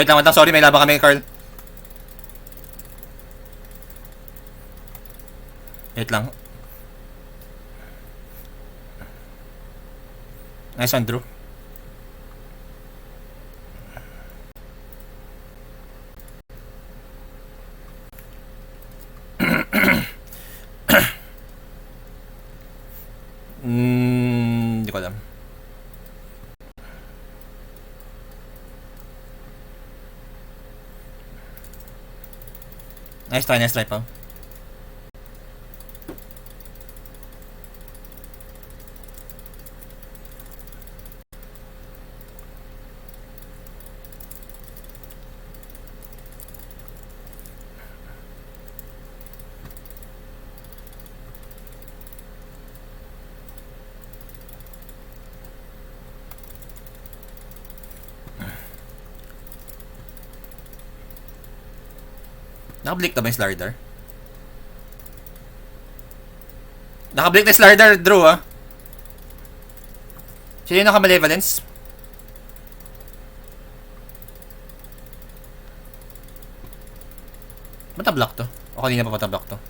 Wait lang, wait lang. Sorry, may laban kami, Carl. Wait lang. Nice one, Drew. Hmm, hindi ko alam. Nice try, nice try, Pao. Nakablink na ba yung slider? Nakablink na slider, Drew, ah. Sino yung naka-malevolence? Ba't na-block to? O kanina pa ba't na-block to?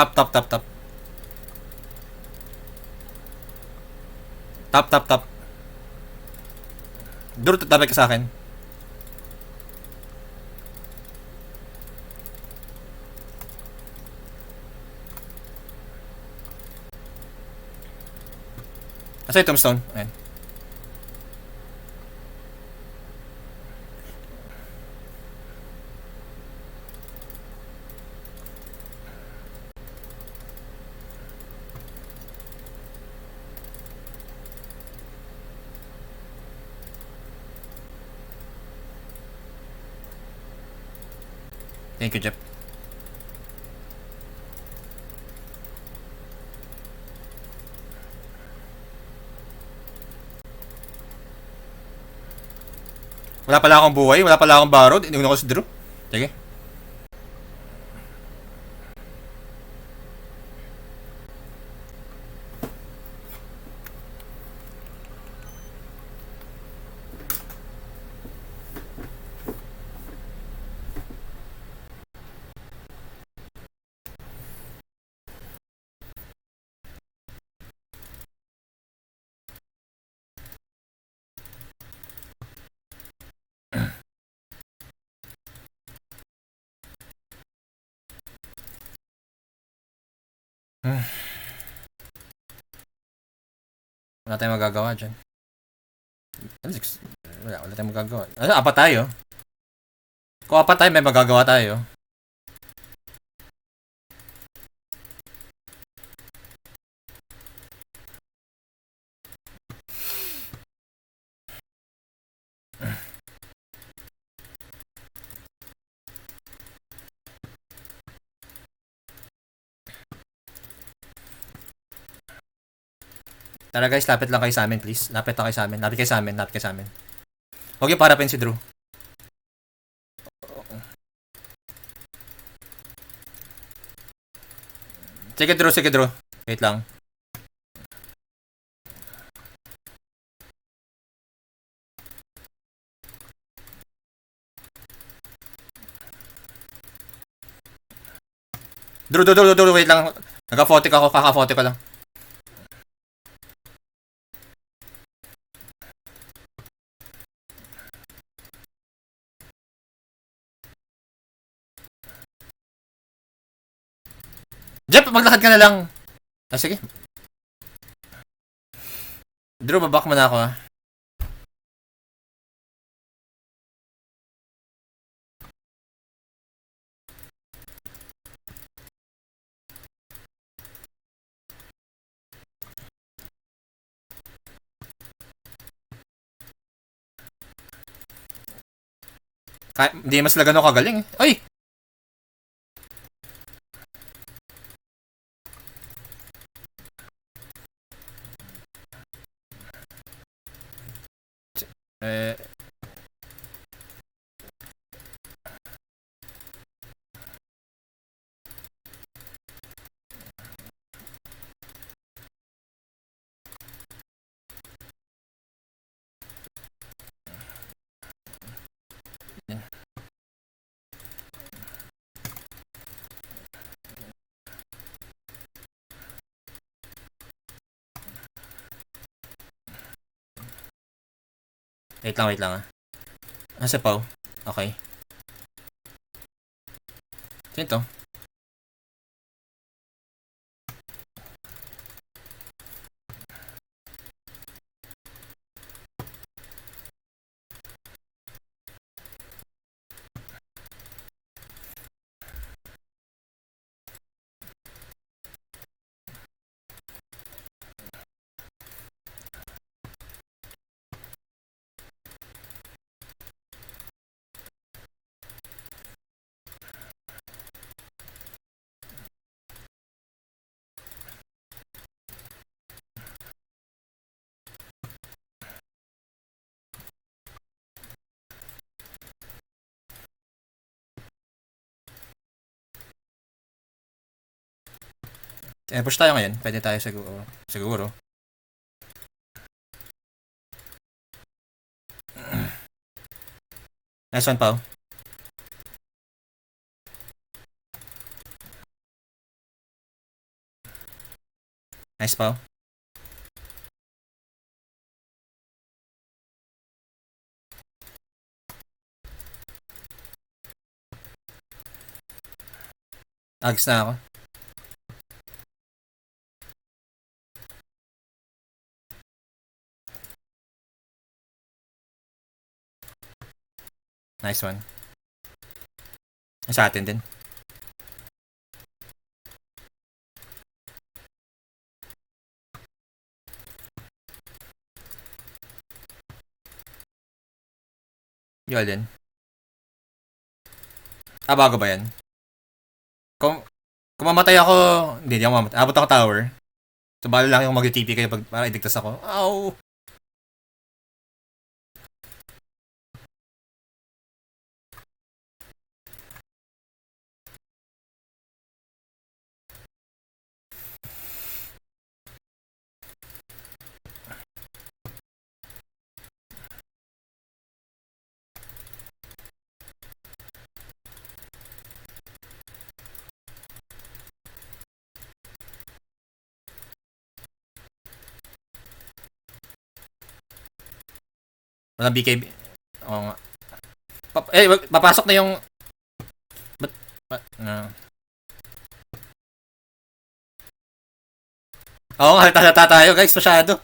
Tap, tap, tap, tap. Tap, tap, tap. Drew, tatabay ka sa akin. Asa yung tombstone? Ayan. Thank you, Jeff. Wala pala akong buhay, wala pala akong barod, inuna ko si Drew. Sige. Wala tayong magagawa dyan. Wala, wala tayong magagawa. Ano, apat tayo. Kung apat tayo, may magagawa tayo. Tara guys, lapit lang kayo sa amin, please. Lapit lang kayo sa amin. Lapit kayo sa amin. Lapit kayo sa amin. Huwag yung parapin si Drew. Sige Drew, sige Drew. Wait lang. Drew, Drew, Drew, Drew, wait lang. Naka-photic ako, kaka-photic ko lang. Jeff, maglakad ka na lang. Ah, sige. Drew, babak mo na ako. Kaya, hindi mas lagano kagaling eh. Ay! Eh, wait lang, wait lang ah. Nasa Pau? Okay. Sino to? Push tayo ngayon. Pwede tayo siguro. Siguro. Nice one, Pao. Nice, Pao. Ags na ako. Nice one. Sa atin din. Yun din. Ah, bago ba yan? Kung, kung mamatay ako, hindi, hindi ako mamatay. Abot ako tower. So, bala lang yung mag-TP kayo pag, para idigtas ako. Ow! Walang BKB. Oo nga. Pap- eh, papasok na yung... Ba't... Ba't... na- Oo nga, halata tayo guys, masyado.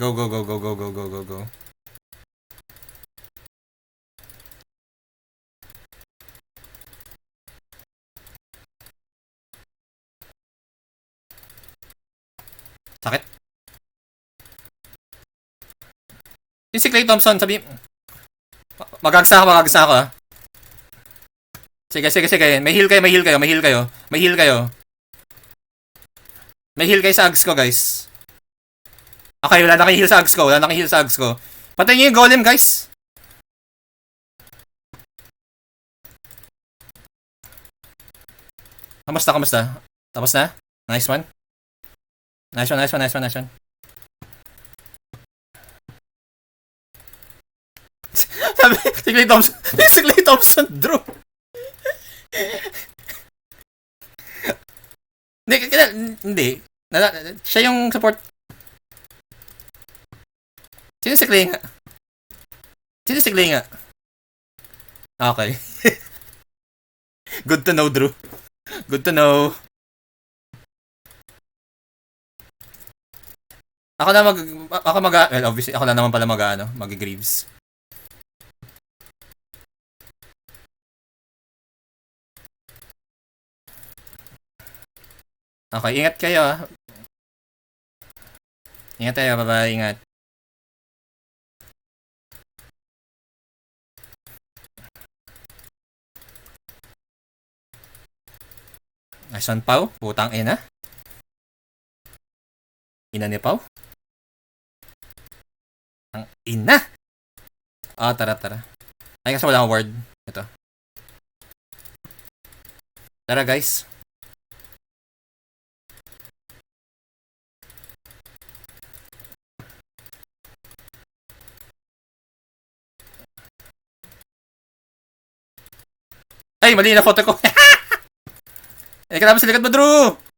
Go, go, go, go, go, go, go, go, go. Sakit. Yung si Clay Thompson, sabi... Magagsa ako, magagsa ako ah. Sige, sige, sige. May heal kayo, may heal kayo, may heal kayo. May heal kayo. May heal kayo sa ags ko, guys. Okay, wala na kayo heal sa ags ko. Wala na kayo heal sa ags ko. Patayin niyo yung golem, guys. Kamusta, kamusta? Tapos na? Nice one. Nice one, nice one, nice one, nice one. Sabi, si Clay Thompson, si Clay Thompson, Drew. Hindi, hindi. Siya yung support. Sino si Clay nga? Sino si Clay nga? Okay. Good to know, Drew. Good to know. Ako na mag ako mag well obviously ako na naman pala mag ano, mag-Greaves. Okay, ingat kayo ah. Ingat tayo, bye-bye, ingat. Asan Pau? Putang ina. Ina ni Pau? Ang ina. Ah, tara, tara. Ay, kasi wala akong word. Ito. Tara, guys. Ay, mali na photo ko. Eh, kailangan sa likod mo, Drew!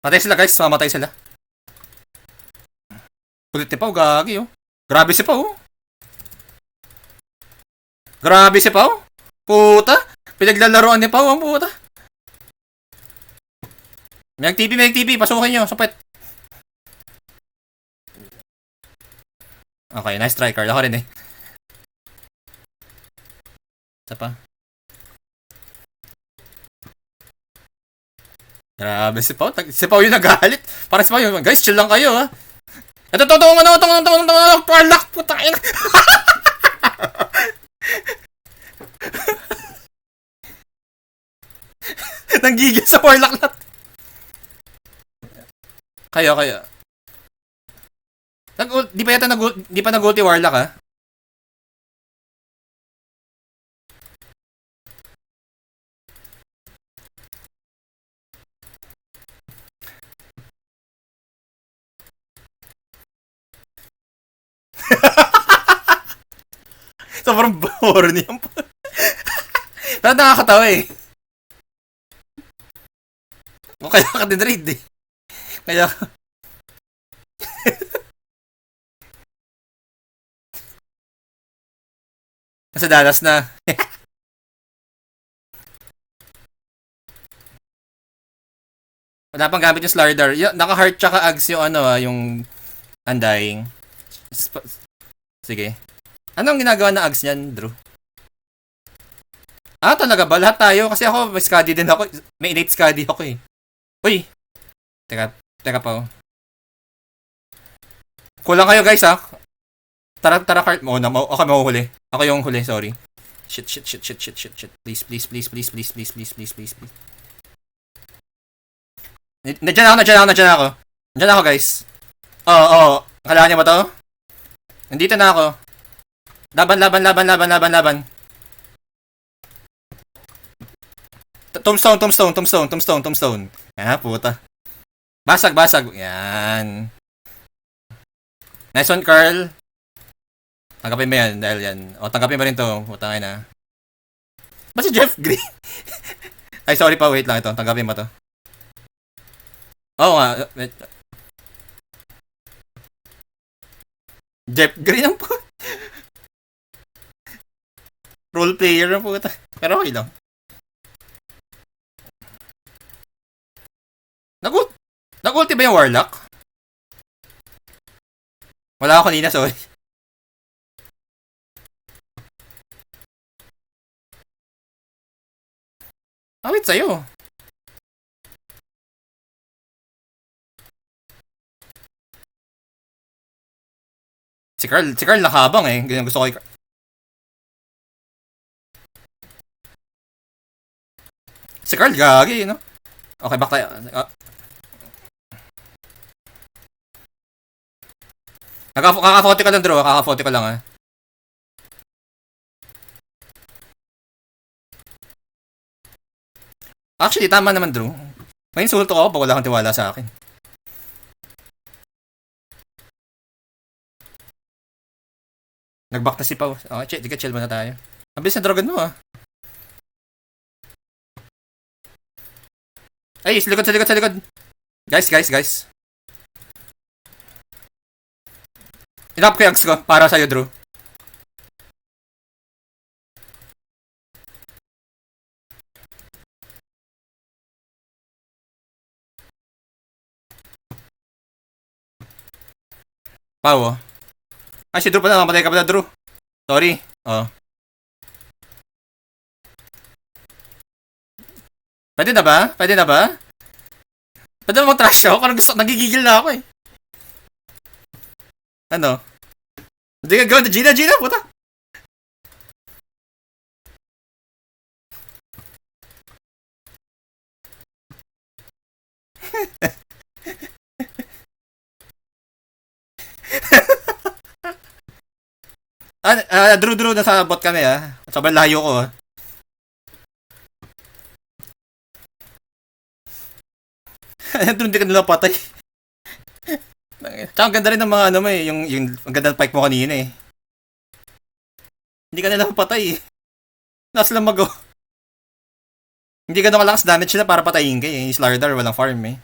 Patay sila, guys. Mamatay sila. Kulit ni Pao, gagi, oh. Grabe si Pao, oh. Grabe si Pao. Puta. Pinaglalaroan ni Pao, ang puta. May TV, may TV. Pasukin nyo. Sapit. Okay, nice try, Carl. Ako rin eh. Isa pa. Grabe si Pao. Si Pao yung nagalit. Parang si Pao yung, guys, chill lang kayo ha. Ito, ito, ito, ano, ito, ito, ito, ito, parlak, putang ina. Nanggigil sa warlock lahat. Kayo, kayo. Nag di pa yata nag di pa nag-ulti warlock ah. Sobrang yan po. Pero nakakatawa eh. O kaya ka din raid eh. Kaya Nasa Dallas na. Wala pang gamit yung Slardar. Y- naka-heart tsaka ags yung ano ah, yung Undying. Sige. Anong ginagawa na ags niyan, Drew? Ah, talaga ba? Lahat tayo? Kasi ako, may skadi din ako. May innate skadi ako eh. Uy! Teka, teka pa. oh. Kulang kayo guys ah. Tara, tara cart mo. na mo ako mahuhuli. Ako yung huli, sorry. Shit, shit, shit, shit, shit, shit, shit. Please, please, please, please, please, please, please, please, please, please. Nandiyan ako, nandiyan ako, nandiyan ako. Nandiyan ako, guys. Oo, oo. Kailangan niyo ba to? Nandito na ako. Laban, laban, laban, laban, laban, laban. Tombstone, tombstone, tombstone, tombstone, tombstone. Ah, puta. Basag, basag. Yan. Nice one, Carl. Tanggapin mo yan dahil yan. O, tanggapin mo rin to. Putangin na. Ba si Jeff Green? Ay, sorry pa. Wait lang ito. Tanggapin mo to. Oo nga. Jeff Green ang po. Role player ang puta. Pero okay lang. Nag- Nag-ulti ba yung Warlock? Wala ako kanina, sorry. Awit sa'yo. Si Carl, si Carl nakabang eh. Ganyan gusto ko kay. Si Carl gagi, no? Okay, back tayo. Ah. Kaka- Kaka-40 ka lang, Drew. Kaka-40 ka lang, ah. Actually, tama naman, Drew. May insulto ko pag wala kang tiwala sa akin. Nag-back na si Pau. Okay, chill, chill muna tayo. Ang bilis na drogan mo, ah. Ay, sa likod, sa likod, sa likod. Guys, guys, guys. Inap ko yung ko para sa'yo, Drew. Pau, oh. Ay, si Drew pala. Mamatay ka pala, Drew. Sorry. Oh. Pwede na ba? Pwede na ba? Pwede na mag-trash ako? Parang gusto, nagigigil na ako eh. Ano? Hindi ka gawin. Gina, Gina, puta. ah, ah, Drew, Drew, nasa bot kami ah. Sobrang layo ko ah. Drew, hindi ka nila patay. Tsaka ang ganda rin ng mga ano mo eh, yung, yung ang ganda ng pike mo kanina eh. Hindi ka nila patay eh. Nasa lang mag Hindi ganun kalakas damage sila para patayin ka eh. Yung Slardar, walang farm eh.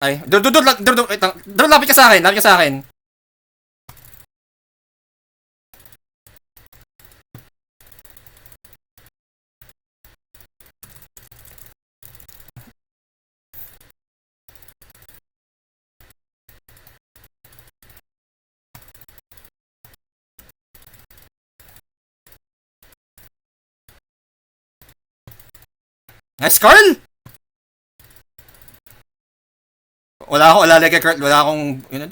Ay, dur dur dur dur dur, dur, lapit ka sa akin, lapit ka sa akin. Nice, Carl! Wala ako, wala like Carl, wala akong, yun?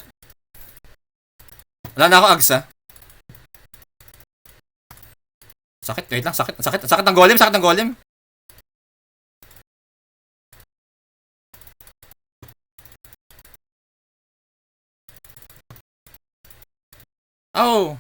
Wala na ako ags. Sakit, wait lang, sakit, sakit, sakit ng golem, sakit ng golem. Oh.